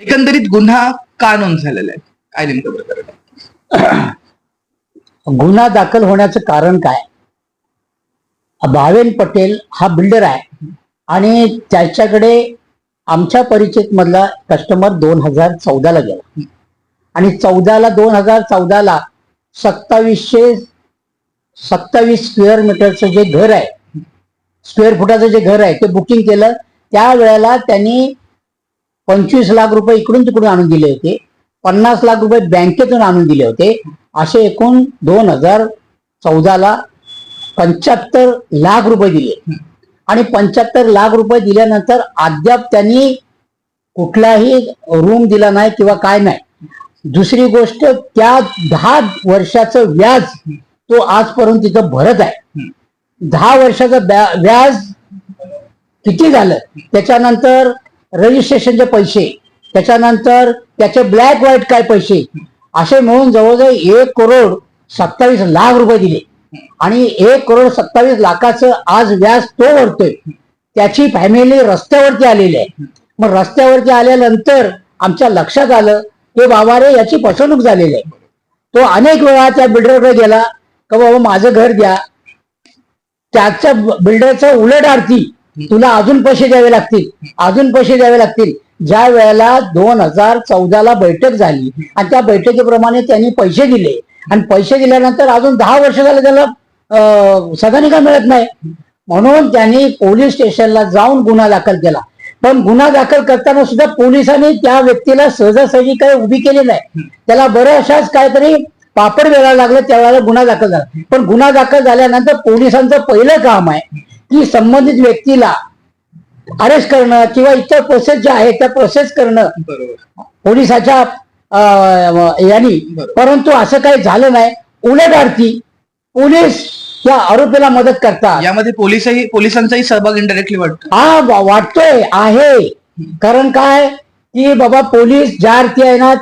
एकंदरीत गुन्हा का नोंद झालेला आहे? काय नेमकं प्रकरण गुन्हा दाखल होण्याचं कारण काय? भावेन पटेल हा बिल्डर आहे. आणि त्याच्याकडे आमच्या परिचित मधला कस्टमर दोन हजार चौदाला गेला. आणि चौदाला दोन हजार चौदाला सत्तावीसशे सत्तावीस स्क्वेअर मीटरचं जे घर आहे स्क्वेअर फुटाचं जे घर आहे ते बुकिंग केलं. त्या वेळेला त्यांनी पंचवीस लाख रुपये इकडून तिकडून आणून दिले होते. पन्नास लाख रुपये बँकेतून आणून दिले होते. असे एकूण दोन हजार चौदाला पंच्याहत्तर लाख रुपये दिले. आणि पंच्याहत्तर लाख रुपये दिल्यानंतर अद्याप त्यांनी कुठलाही रूम दिला नाही किंवा काय नाही. दुसरी गोष्ट त्या दहा वर्षाचं व्याज तो आजपर्यंत तिथं भरत आहे. दहा वर्षाचं व्याज किती झालं? त्याच्यानंतर रजिस्ट्रेशनचे पैसे त्याच्यानंतर त्याचे ब्लॅक व्हाईट काय पैसे असे मिळून जवळजवळ एक करोड सत्तावीस लाख रुपये दिले. आणि एक करोड सत्तावीस लाखाचं आज व्याज तो भरतोय. त्याची फॅमिली रस्त्यावरती आलेली आहे. मग रस्त्यावरती आल्यानंतर आमच्या लक्षात आलं की बाबा रे याची फसवणूक झालेली आहे. तो अनेक वेळा त्या बिल्डरकडे गेला का बाबा माझं घर द्या. त्याच्या बिल्डरचं उलट आरती तुला अजून पैसे द्यावे लागतील. अजून पैसे द्यावे लागतील. ज्या वेळेला दोन हजार चौदाला बैठक झाली आणि त्या बैठकीप्रमाणे त्यांनी पैसे दिले. आणि पैसे दिल्यानंतर अजून दहा वर्ष झाले त्याला सगळ्यांनी का मिळत नाही. म्हणून त्यांनी पोलीस स्टेशनला जाऊन गुन्हा दाखल केला. पण गुन्हा दाखल करताना सुद्धा पोलिसांनी त्या व्यक्तीला सहजासहजी काही उभी केली नाही. त्याला बऱ्याचशाच काहीतरी पापड वेळा लागलं त्यावेळेला गुन्हा दाखल झाला. पण गुन्हा दाखल झाल्यानंतर पोलिसांचं पहिलं काम आहे की संबंधित व्यक्तीला अरेस्ट करणं किंवा इतर प्रोसेस ज्या आहेत त्या प्रोसेस करणं बरोबर. पोलिसाच्या यांनी. परंतु असं काही झालं नाही. उलट पोलीस त्या आरोपीला मदत करतात. यामध्ये पोलिसही पोलिसांचाही सहभाग इंडायरेक्टली वाटतो. हा वाटतोय आहे. कारण काय? की बाबा पोलीस ज्या अर्थी आहे ना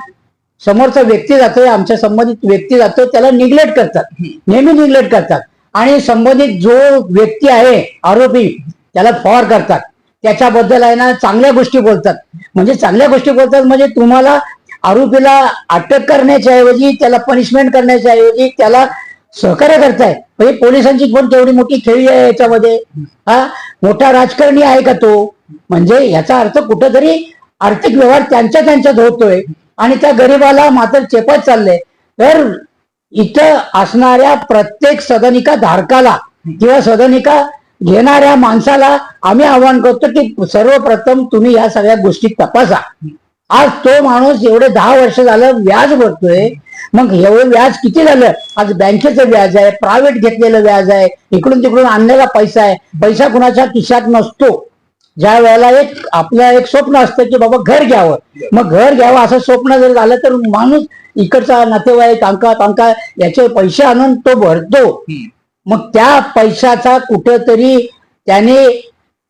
समोरचा व्यक्ती जातोय आमच्या संबंधित व्यक्ती जातो त्याला निग्लेक्ट करतात. नेहमी निग्लेक्ट करतात. आणि संबंधित जो व्यक्ती आहे आरोपी त्याला फॉर करतात. त्याच्याबद्दल आहे ना चांगल्या गोष्टी बोलतात. म्हणजे चांगल्या गोष्टी बोलतात म्हणजे तुम्हाला आरोपीला अटक करण्याच्या ऐवजी त्याला पनिशमेंट करण्याच्या ऐवजी त्याला सहकार्य करताय. म्हणजे पोलिसांची पण तेवढी मोठी खेळी आहे याच्यामध्ये. हा? मोठा राजकारणी आहे का तो? म्हणजे याचा अर्थ कुठंतरी आर्थिक व्यवहार त्यांच्या त्यांच्यात होतोय. आणि त्या गरिबाला मात्र चेपत चाललंय. तर इथं असणाऱ्या प्रत्येक सदनिका धारकाला किंवा सदनिका घेणाऱ्या माणसाला आम्ही आवाहन करतो की सर्वप्रथम तुम्ही या सगळ्या गोष्टी तपासा. आज तो माणूस एवढे दहा वर्ष झालं व्याज भरतोय. मग एवढं व्याज किती झालं? आज बँकेचं व्याज आहे प्रायव्हेट घेतलेलं व्याज आहे. इकडून तिकडून आणलेला पैसा आहे. पैसा कुणाच्या खिशात नसतो. ज्या वेळेला एक आपलं एक स्वप्न असतं की बाबा घर घ्यावं. मग घर घ्यावं असं स्वप्न जर झालं तर माणूस इकडचा नातेवाईक अंका तांका याचे पैसे आणून तो भरतो. मग त्या पैशाचा कुठंतरी त्याने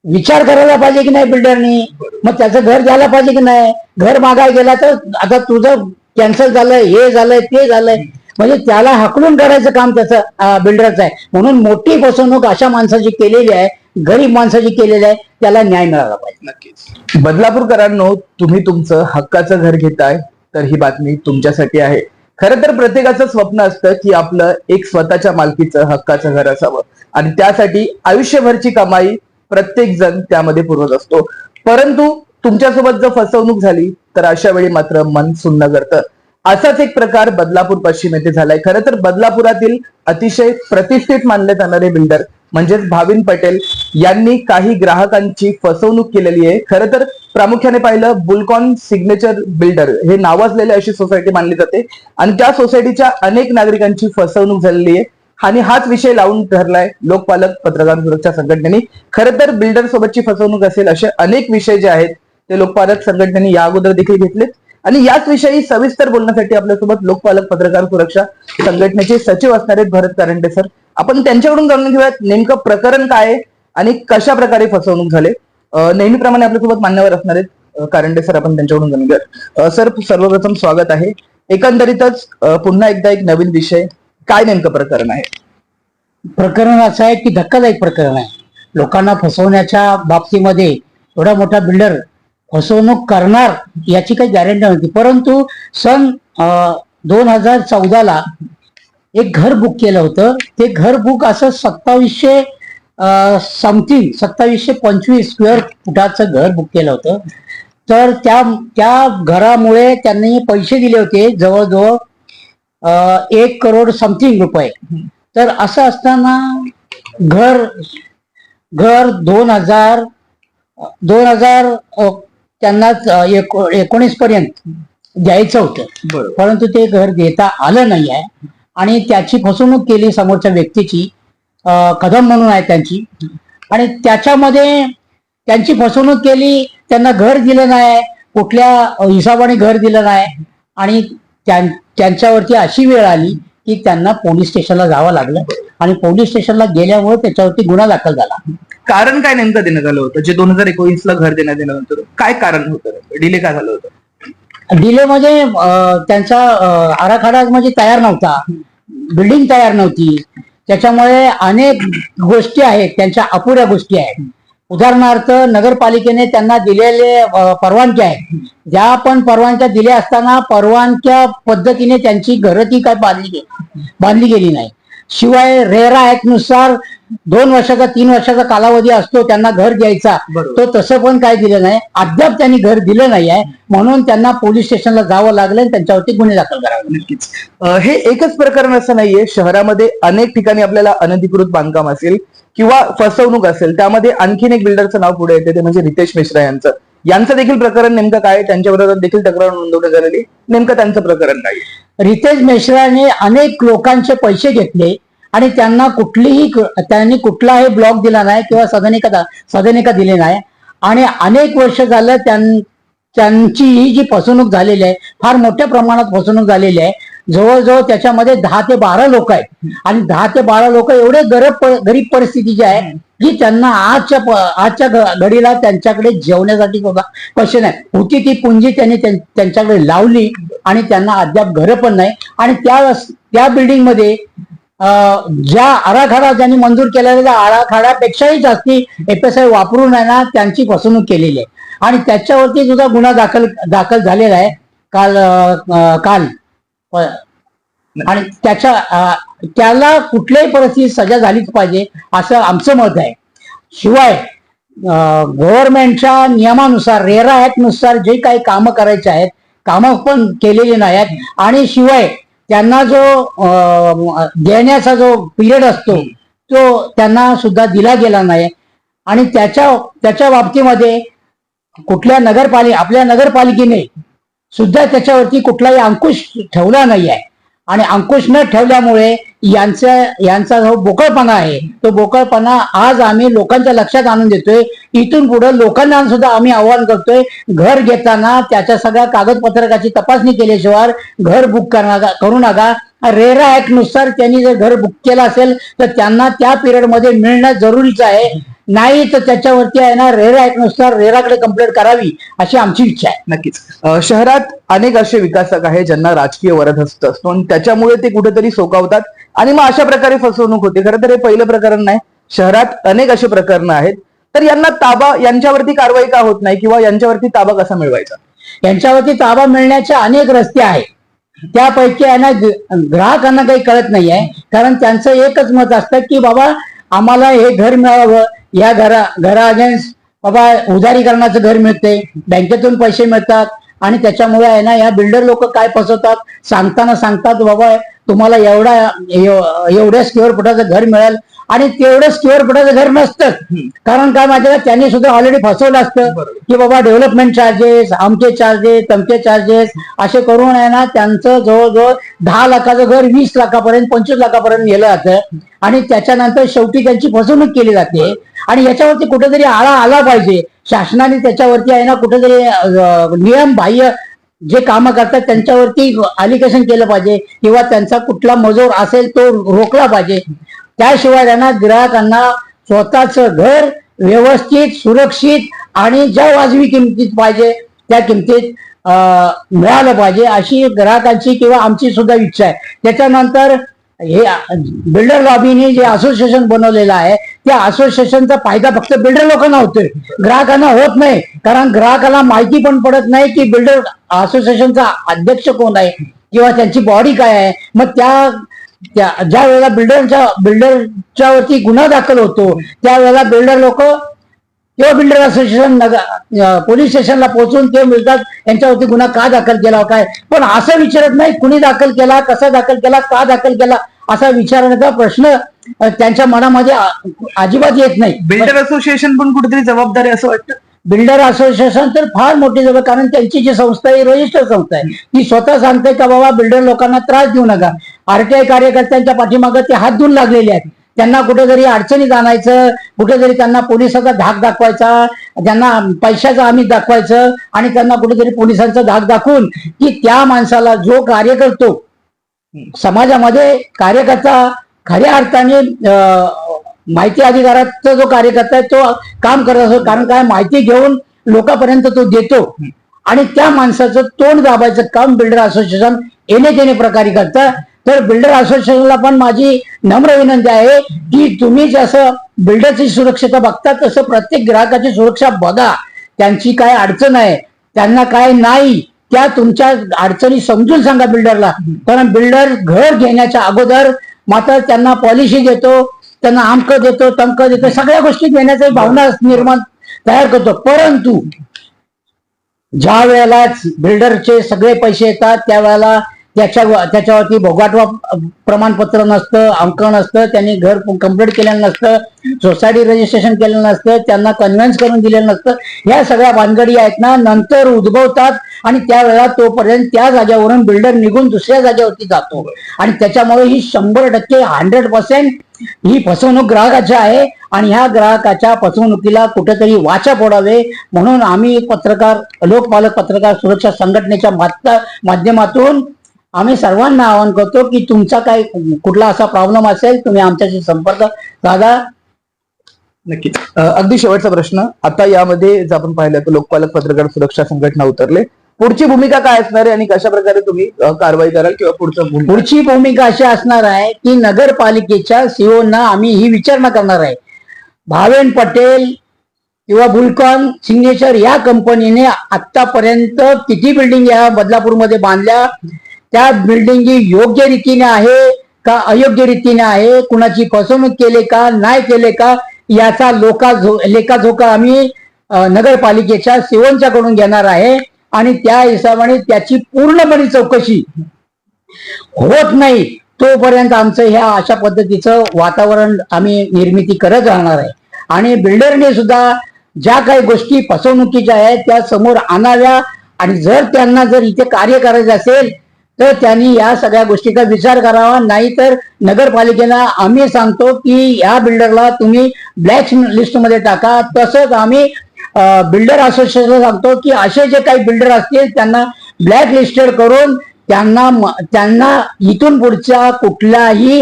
विचार करायला पाहिजे की नाही बिल्डरनी? मग त्याचं घर द्यायला पाहिजे की नाही? घर मागाय गेला तर आता तुझं कॅन्सल झालंय हे झालंय ते झालंय. म्हणजे त्याला हकलून करायचं काम त्याचं बिल्डरचं आहे. म्हणून मोठी फसवणूक अशा माणसाची केलेली आहे. गरीब माणसाची केलेली आहे त्याला न्याय मिळाला पाहिजे. नक्कीच. बदलापूरकरांनो तुम्ही तुमचं हक्काचं घर घेताय तर ही बातमी तुमच्यासाठी आहे. खरं तर प्रत्येकाचं स्वप्न असतं की आपलं एक स्वतःच्या मालकीचं हक्काचं घर असावं. आणि त्यासाठी आयुष्यभरची कमाई प्रत्येक जण त्यामध्ये पुरवत असतो. परंतु तुमच्यासोबत जर फसवणूक झाली तर अशा वेळी मात्र मन सुन्न करतं. असाच एक प्रकार बदलापूर पश्चिम येथे झालाय. खरं तर बदलापुरातील अतिशय प्रतिष्ठित मानले जाणारे बिल्डर म्हणजेच भाविन पटेल यांनी काही ग्राहकांची फसवणूक केलेली आहे. खरं तर प्रामुख्याने पाहिलं बुलकॉन सिग्नेचर बिल्डर हे नावाजलेली अशी सोसायटी मानली जाते आणि त्या सोसायटीच्या अनेक नागरिकांची फसवणूक झालेली आहे. आणि हाच विषय लावून धरलाय लोकपालक पत्रकार सुरक्षा संघटनेने. खरं तर बिल्डर सोबतची फसवणूक असेल असे अनेक विषय जे आहेत ते लोकपालक संघटनेने या अगोदर देखील घेतलेत. आणि याच विषयी सविस्तर बोलण्यासाठी आपल्यासोबत लोकपालक पत्रकार सुरक्षा संघटनेचे सचिव असणारे भरत कारंडे सर. आपण त्यांच्याकडून जाणून घेऊयात नेमकं प्रकरण काय आहे आणि कशा प्रकारे फसवणूक झाले. नेहमीप्रमाणे आपल्यासोबत मान्यवर असणारे कारंडे सर आपण त्यांच्याकडून जाणून घेऊयात. सर सर्वप्रथम स्वागत आहे. एकंदरीतच पुन्हा एकदा एक नवीन विषय. काय नेमकं प्रकरण आहे? प्रकरण असं आहे की धक्कादायक प्रकरण आहे. लोकांना फसवण्याच्या बाबतीमध्ये एवढा मोठा बिल्डर फसवणूक करणार याची काही गॅरंटी नव्हती. परंतु सन दोन हजार चौदाला एक घर बुक केलं होतं. ते घर बुक असं सत्तावीसशे समथिंग सत्तावीसशे पंचवीस स्क्वेअर फुटाचं घर बुक केलं होतं. तर त्या त्या घरामुळे त्यांनी पैसे दिले होते जवळजवळ एक करोड समथिंग रुपये. तर असं असताना घर घर दोन हजार दोन हजार त्यांना एकोणीस पर्यंत द्यायचं होतं. परंतु ते घर देता आलं नाही आहे. आणि त्याची फसवणूक केली समोरच्या व्यक्तीची कदम म्हणून आहे त्यांची. आणि त्याच्यामध्ये त्यांची फसवणूक केली त्यांना घर दिलं नाही कुठल्या हिसाबाने घर दिलं नाही. आणि त्यां- त्यांच्यावरती अशी वेळ आली की त्यांना पोलीस स्टेशनला जावं लागलं. आणि पोलीस स्टेशनला गेल्यामुळे त्याच्यावरती गुन्हा दाखल झाला. कारण काय नेमकं देण्यात आलं होतं? जे दोन हजार एकोणीस ला घर देण्यात येणार होतं काय कारण होतं? डिले काय झालं होतं? डिले म्हणजे त्यांचा आराखडा म्हणजे तयार नव्हता. बिल्डिंग तयार नव्हती. त्याच्यामुळे अनेक गोष्टी आहेत त्यांच्या अपुऱ्या गोष्टी आहेत. उदाहरणार्थ नगरपालिकेने त्यांना दिलेले परवानगी परवानग्या आहेत ज्या पण परवानग्या दिल्या असताना परवानग्या पद्धतीने त्यांची घरं ती काय बांधली गेली बांधली गेली नाही. शिवाय रेरा ऍक्टनुसार दोन वर्षाचा तीन वर्षाचा कालावधी असतो त्यांना घर द्यायचा. तो तसं पण काय दिलं नाही अद्याप त्यांनी घर दिलं नाही आहे म्हणून त्यांना पोलीस स्टेशनला जावं लागलं आणि त्यांच्यावरती गुन्हे दाखल करावे. नक्कीच हे एकच प्रकरण असं नाहीये शहरामध्ये अनेक ठिकाणी आपल्याला अनधिकृत बांधकाम असेल किंवा फसवणूक असेल त्यामध्ये आणखीन एक बिल्डरचं नाव पुढे येते ते म्हणजे रितेश मिश्रा यांचं यांचं देखील प्रकरण नेमकं काय? त्यांच्याबरोबर देखील तक्रार नोंदवण्यात झालेली नेमकं त्यांचं प्रकरण काय? रितेश मिश्राने अनेक लोकांचे पैसे घेतले आणि त्यांना कुठलीही त्यांनी कुठलाही ब्लॉक दिला नाही किंवा सदनिका सदनिका दिली नाही. आणि अनेक वर्ष झालं त्यां- त्यांची ही जी फसवणूक झालेली आहे फार मोठ्या प्रमाणात फसवणूक झालेली आहे. जवळजवळ त्याच्यामध्ये दहा ते बारा लोक आहेत. आणि दहा ते बारा लोक एवढे गरीब गरीब जी आहे की त्यांना आजच्या आजच्या घडीला त्यांच्याकडे जेवण्यासाठी बघा नाही. होती ती पुंजी त्यांनी त्यांच्याकडे लावली आणि त्यांना अद्याप घरं पण नाही. आणि त्या त्या बिल्डिंगमध्ये ज्या आराखडा ज्यांनी मंजूर केलेल्या त्या आराखड्यापेक्षाही जास्ती एफएसआय वापरून आहे ना त्यांची फसवणूक केलेली आहे. आणि त्याच्यावरती सुद्धा गुन्हा दाखल दाखल झालेला आहे. काल काल. आणि त्याच्या त्याला कुठल्याही परिस्थितीत सजा झालीच पाहिजे असं आमचं मत आहे. शिवाय गव्हर्नमेंटच्या नियमानुसार रेरा ऍक्टनुसार जे काही कामं करायचे आहेत कामं पण केलेली नाही आहेत आणि शिवाय त्यांना जो देण्याचा जो पिरियड असतो तो त्यांना सुद्धा दिला गेला नाही. आणि त्याच्या त्याच्या बाबतीमध्ये कुठल्या नगरपालिके आपल्या नगरपालिकेने सुद्धा त्याच्यावरती कुठलाही अंकुश ठेवला नाही आहे आणि अंकुश न ठेवल्यामुळे यांचा यांचा जो बोकळपणा आहे तो बोकळपणा आज आम्ही लोकांच्या लक्षात आणून देतोय. इथून पुढे लोकांना सुद्धा आम्ही आव्हान करतोय घर घेताना त्याच्या सगळ्या कागदपत्रकाची तपासणी केल्याशिवाय घर बुक करणार करू नका. रेरा ऍक्टनुसार त्यांनी जर घर बुक केलं असेल तर त्यांना त्या पिरियडमध्ये मिळणं जरुरीचं आहे. नाही तर त्याच्यावरती आहे ना रेरा ऍक्टनुसार रेराकडे कंप्लेंट करावी अशी आमची इच्छा आहे. नक्कीच. अं, शहरात अनेक असे विकासक आहेत ज्यांना राजकीय वरदहस्त असतो. आणि त्याच्यामुळे ते कुठेतरी सोकावतात. आणि मग अशा प्रकारे फसवणूक होते. खरं तर हे पहिलं प्रकरण नाही. शहरात अनेक असे प्रकरण आहेत. तर यांना ताबा यांच्यावरती कारवाई का होत नाही? किंवा यांच्यावरती ताबा कसा मिळवायचा? यांच्यावरती ताबा मिळण्याचे अनेक रस्ते आहेत. त्यापैकी आहे ना ग- ग्राहकांना काही कळत नाही आहे कारण त्यांचं एकच मत असतं की बाबा आम्हाला हे घर मिळावं या घरा घरा अगेन्स्ट बाबा उदारीकरणाचं घर मिळते बँकेतून पैसे मिळतात. आणि त्याच्यामुळे आहे ना या बिल्डर लोक काय फसवतात? सांगताना सांगतात बाबा तुम्हाला एवढा एव- एवढ्या स्क्वेअर फुटाचं घर मिळेल. आणि तेवढं स्क्वेअर फुटाचं घर नसतं. कारण काय का? त्यांनी सुद्धा ऑलरेडी फसवलं असतं. की बाबा डेव्हलपमेंट चार्जेस आमचे चार्जेस तमके चार्जेस असे करून आहे ना त्यांचं जवळजवळ दहा लाखाचं घर वीस लाखापर्यंत पंचवीस लाखापर्यंत गेलं जातं. आणि त्याच्यानंतर शेवटी त्यांची फसवणूक केली जाते. आणि याच्यावरती कुठेतरी आळा आला पाहिजे. शासनाने त्याच्यावरती आहे ना कुठेतरी नियम बाह्य जे कामं करतात त्यांच्यावरती अलिकेशन केलं पाहिजे किंवा त्यांचा कुठला मजूर असेल तो रोखला पाहिजे. त्याशिवाय त्यांना ग्राहकांना स्वतःच घर व्यवस्थित सुरक्षित आणि ज्या वाजवी किमतीत पाहिजे त्या किमतीत मिळालं पाहिजे अशी ग्राहकांची किंवा आमची सुद्धा इच्छा आहे. त्याच्यानंतर हे बिल्डर लॉबीने जे असोसिएशन बनवलेलं आहे त्या असोसिएशनचा फायदा फक्त बिल्डर लोकांना होतोय. ग्राहकांना होत नाही. कारण ग्राहकाला माहिती पण पडत नाही की बिल्डर असोसिएशनचा अध्यक्ष कोण आहे किंवा त्यांची बॉडी काय आहे. मग त्या ज्या वेळेला बिल्डरच्या बिल्डरच्या वरती गुन्हा दाखल होतो त्यावेळेला बिल्डर लोक किंवा बिल्डर असोसिएशन नगर पोलीस स्टेशनला पोहोचून ते मिळतात यांच्यावरती गुन्हा का दाखल केला काय? पण असं विचारत नाही कुणी दाखल केला कसा दाखल केला का दाखल केला असा विचारण्याचा प्रश्न त्यांच्या मनामध्ये अजिबात येत नाही. बिल्डर असोसिएशन पण कुठेतरी जबाबदारी असं वाटतं? बिल्डर असोसिएशन तर फार मोठी जबाब कारण त्यांची जी संस्था आहे रजिस्टर संस्था आहे. ती स्वतः सांगते का बाबा बिल्डर लोकांना त्रास देऊ नका. आरटीआय कार्यकर्त्यांच्या पाठीमागे ते हात धुवून लागलेले आहेत. त्यांना कुठेतरी अडचणीत आणायचं कुठेतरी त्यांना पोलिसाचा धाक दाखवायचा त्यांना पैशाचा आम्ही दाखवायचं आणि त्यांना कुठेतरी पोलिसांचा धाक दाखवून की त्या माणसाला जो कार्य करतो समाजामध्ये कार्यकर्ता खऱ्या अर्थाने अं, माहिती अधिकाराचा जो कार्यकर्ता आहे तो काम करत असतो. कारण काय? माहिती घेऊन लोकांपर्यंत तो देतो. आणि त्या माणसाचं तोंड दाबायचं काम बिल्डर असोसिएशन येणे तेने प्रकारे करतं. तर बिल्डर असोसिएशनला पण माझी नम्र विनंती आहे की तुम्ही जसं बिल्डरची सुरक्षता बघता तसं प्रत्येक ग्राहकाची सुरक्षा बघा. त्यांची काय अडचण आहे त्यांना काय नाही त्या तुमच्या अडचणी समजून सांगा बिल्डरला. कारण बिल्डर घर घेण्याच्या अगोदर मात्र त्यांना पॉलिसी देतो त्यांना आमक देतो तमक देतो सगळ्या गोष्टी घेण्याची भावना निर्माण तयार करतो. परंतु ज्या वेळेला बिल्डरचे सगळे पैसे येतात त्यावेळेला त्याच्या त्याच्यावरती भोगाटवा प्रमाणपत्र नसतं अंक नसतं त्यांनी घर कंप्लीट केलेलं नसतं सोसायटी रजिस्ट्रेशन केलेलं नसतं त्यांना कन्व्हिन्स करून दिलेलं नसतं. या सगळ्या भानगडी आहेत ना नंतर उद्भवतात आणि त्यावेळेला तोपर्यंत त्या जागेवरून बिल्डर निघून दुसऱ्या जागेवरती जातो. आणि त्याच्यामुळे ही शंभर टक्के हंड्रेड पर्सेंट ही फसवणूक ग्राहकाची आहे आणि ह्या ग्राहकाच्या फसवणुकीला कुठेतरी वाचा फोडावे म्हणून आम्ही पत्रकार लोकपालक पत्रकार सुरक्षा संघटनेच्या माध्यमातून आम्ही सर्वांना आवाहन करतो की तुमचा काय कुठला असा प्रॉब्लेम असेल तुम्ही आमच्याशी संपर्क साधा. नक्कीच. अं, अगदी शेवटचा प्रश्न. आता यामध्ये जर आपण पाहिलं तर लोकपालक पत्रकार सुरक्षा संघटना उतरले. पुढची भूमिका काय असणार आहे आणि कशा प्रकारे तुम्ही कारवाई कराल किंवा पुढचं भूमिका पुढची भूमिका अशी असणार आहे की नगरपालिकेच्या सीओना आम्ही ही विचारणा करणार आहे. भावेन पटेल किंवा बुलकॉन सिग्नेचर या कंपनीने आतापर्यंत किती बिल्डिंग या बदलापूरमध्ये बांधल्या? त्या बिल्डिंग योग्य रीतीने आहे का अयोग्य रीतीने आहे? कुणाची फसवणूक केले का? नाही केले का? याचा लोका लेखाजोखा आम्ही नगरपालिकेच्या सेवनच्याकडून घेणार आहे आणि त्या हिशोबाने त्याची पूर्णपणे चौकशी होत नाही तोपर्यंत आमचं ह्या अशा पद्धतीचं वातावरण आम्ही निर्मिती करत राहणार आहे. आणि बिल्डरने सुद्धा ज्या काही गोष्टी फसवणुकीच्या आहेत त्या समोर आणाव्या आणि जर त्यांना जर इथे कार्य करायचं असेल तर त्यांनी या सगळ्या गोष्टीचा विचार करावा. नाहीतर नगरपालिकेला आम्ही सांगतो की या बिल्डरला तुम्ही ब्लॅक लिस्टमध्ये टाका. तसंच आम्ही बिल्डर असोसिएशनला सांगतो की असे जे काही बिल्डर असतील त्यांना ब्लॅक लिस्टेड करून त्यांना त्यांना इथून पुढच्या कुठल्याही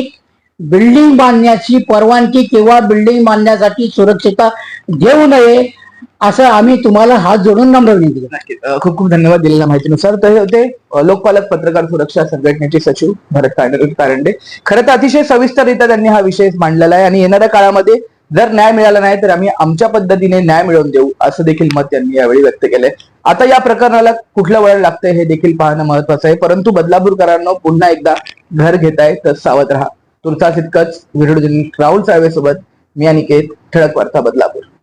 बिल्डिंग बांधण्याची परवानगी किंवा बिल्डिंग बांधण्यासाठी सुरक्षितता देऊ नये. असं आम्ही तुम्हाला हात जोडून नम्र विनंती करतो. नक्कीच. अं, खूप खूप धन्यवाद दिलेल्या माहितीनुसार. तर हे होते अं, लोकपालक पत्रकार सुरक्षा संघटनेचे सचिव भरत कारंडे- कारंडे. खरं तर अतिशय सविस्तररित्या त्यांनी हा विषय मांडलेला आहे आणि येणाऱ्या काळामध्ये जर न्याय मिळाला नाही तर आम्ही आमच्या पद्धतीने न्याय मिळवून देऊ असं देखील मत त्यांनी यावेळी व्यक्त केलंय. आता या प्रकरणाला कुठलं वळण लागतंय हे देखील पाहणं महत्वाचं आहे. परंतु बदलापूरकरांना पुन्हा एकदा घर घेताय तर सावध राहा. तुर्तास इतकंच व्हिडिओ राहुल साळवे सोबत मी अनिकेत ठळक वार्ता बदलापूर.